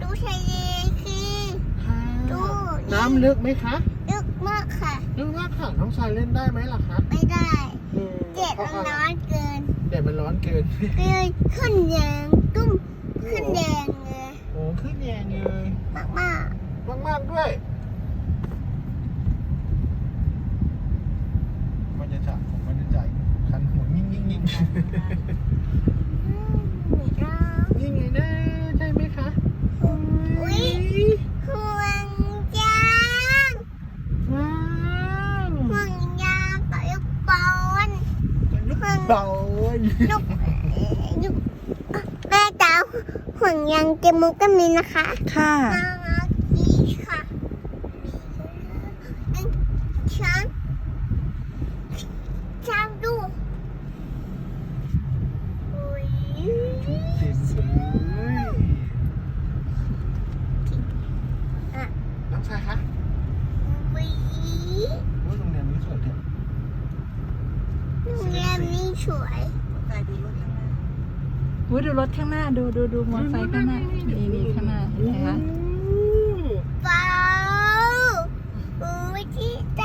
ดูทะเลคือค่ะดูน้ำลึกไหมคะ ลึกมากค่ะ ลึกมากค่ะน้องชายเล่นได้ไหมล่ะคะ ไม่ได้อืมเจ็ดพราะมันอะไรร้อนเกินแดดมันร้อนเกินเกินขึ้นแดงตุ้มขึ้นแดงเลยโอ้ขึ้นแยงเลยมากมากมากมากๆด้วยมันจะจับผมมันจะจ่ายคันหัวยิ่งยิ่งยิ่ง ๆอืมมีร้อง ยิ่งไงนะใช่ไหมคะ อุ้ยห่วงยาง ว้าว ห่วงยางกับลูกบอล ลูกเบาลูกลูกแม่จ๋าห่วงยางเจมุกก็มีนะคะค่ะ น่ารักดีค่ะมีช้างช้างดูอุ้ยเต็มเลยอะ น้องชายคะ อุ้ย ว่าโรงเรียนนี้สวยจัง โรงแรมนี้สวยอุ้ยดูรถข้างหน้าดูดูดูมอเตอร์ไซค์ข้างหน้านี่นี่ข้างหน้าเห็นไหมคะ เปล่าอุ้ยที่ต